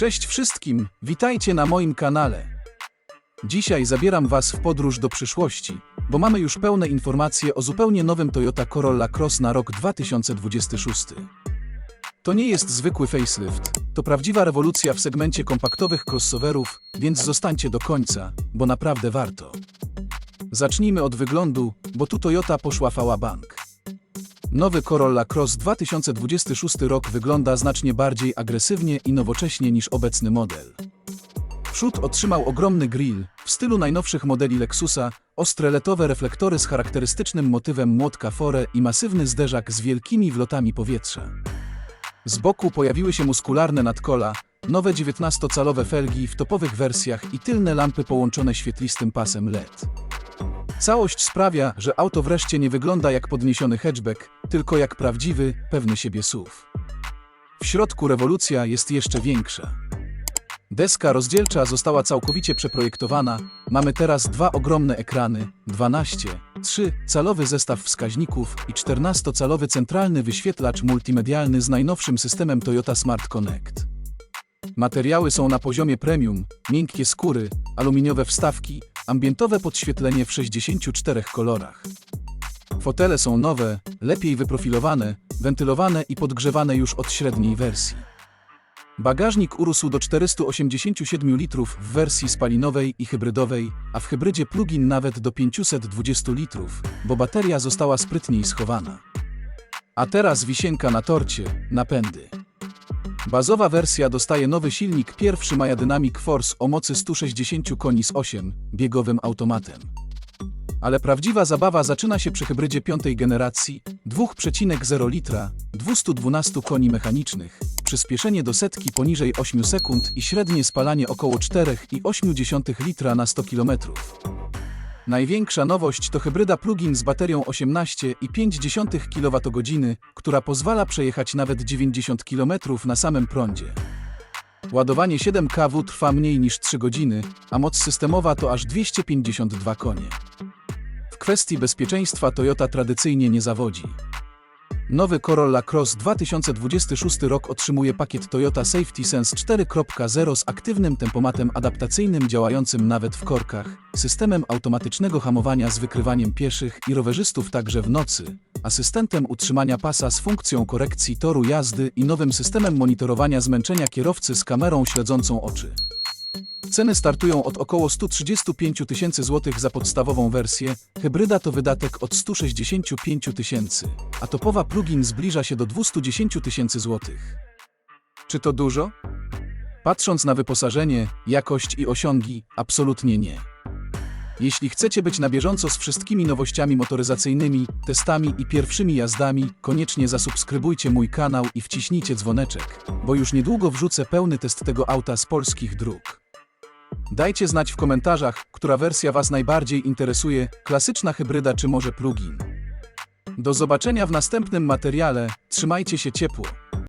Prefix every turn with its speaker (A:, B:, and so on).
A: Cześć wszystkim, witajcie na moim kanale. Dzisiaj zabieram Was w podróż do przyszłości, bo mamy już pełne informacje o zupełnie nowym Toyota Corolla Cross na rok 2026. To nie jest zwykły facelift, to prawdziwa rewolucja w segmencie kompaktowych crossoverów, więc zostańcie do końca, bo naprawdę warto. Zacznijmy od wyglądu, bo tu Toyota poszła fała bank. Nowy Corolla Cross 2026 rok wygląda znacznie bardziej agresywnie i nowocześnie niż obecny model. Przód otrzymał ogromny grill w stylu najnowszych modeli Lexusa, ostre letowe reflektory z charakterystycznym motywem młotka fore i masywny zderzak z wielkimi wlotami powietrza. Z boku pojawiły się muskularne nadkola, nowe 19-calowe felgi w topowych wersjach i tylne lampy połączone świetlistym pasem LED. Całość sprawia, że auto wreszcie nie wygląda jak podniesiony hatchback, tylko jak prawdziwy, pewny siebie SUV. W środku rewolucja jest jeszcze większa. Deska rozdzielcza została całkowicie przeprojektowana. Mamy teraz dwa ogromne ekrany, 12, 3 calowy zestaw wskaźników i 14-calowy centralny wyświetlacz multimedialny z najnowszym systemem Toyota Smart Connect. Materiały są na poziomie premium, miękkie skóry, aluminiowe wstawki, ambientowe podświetlenie w 64 kolorach. Fotele są nowe, lepiej wyprofilowane, wentylowane i podgrzewane już od średniej wersji. Bagażnik urósł do 487 litrów w wersji spalinowej i hybrydowej, a w hybrydzie plug-in nawet do 520 litrów, bo bateria została sprytniej schowana. A teraz wisienka na torcie, napędy. Bazowa wersja dostaje nowy silnik pierwszy Maja Dynamic Force o mocy 160 koni z 8 biegowym automatem. Ale prawdziwa zabawa zaczyna się przy hybrydzie piątej generacji 2,0 litra, 212 koni mechanicznych, przyspieszenie do setki poniżej 8 sekund i średnie spalanie około 4,8 litra na 100 km. Największa nowość to hybryda plug-in z baterią 18,5 kWh, która pozwala przejechać nawet 90 km na samym prądzie. Ładowanie 7 kW trwa mniej niż 3 godziny, a moc systemowa to aż 252 konie. W kwestii bezpieczeństwa Toyota tradycyjnie nie zawodzi. Nowy Corolla Cross 2026 rok otrzymuje pakiet Toyota Safety Sense 4.0 z aktywnym tempomatem adaptacyjnym działającym nawet w korkach, systemem automatycznego hamowania z wykrywaniem pieszych i rowerzystów także w nocy, asystentem utrzymania pasa z funkcją korekcji toru jazdy i nowym systemem monitorowania zmęczenia kierowcy z kamerą śledzącą oczy. Ceny startują od około 135 tysięcy złotych za podstawową wersję, hybryda to wydatek od 165 tysięcy, a topowa plugin zbliża się do 210 tysięcy złotych. Czy to dużo? Patrząc na wyposażenie, jakość i osiągi, absolutnie nie. Jeśli chcecie być na bieżąco z wszystkimi nowościami motoryzacyjnymi, testami i pierwszymi jazdami, koniecznie zasubskrybujcie mój kanał i wciśnijcie dzwoneczek, bo już niedługo wrzucę pełny test tego auta z polskich dróg. Dajcie znać w komentarzach, która wersja Was najbardziej interesuje, klasyczna hybryda czy może plug-in. Do zobaczenia w następnym materiale, trzymajcie się ciepło.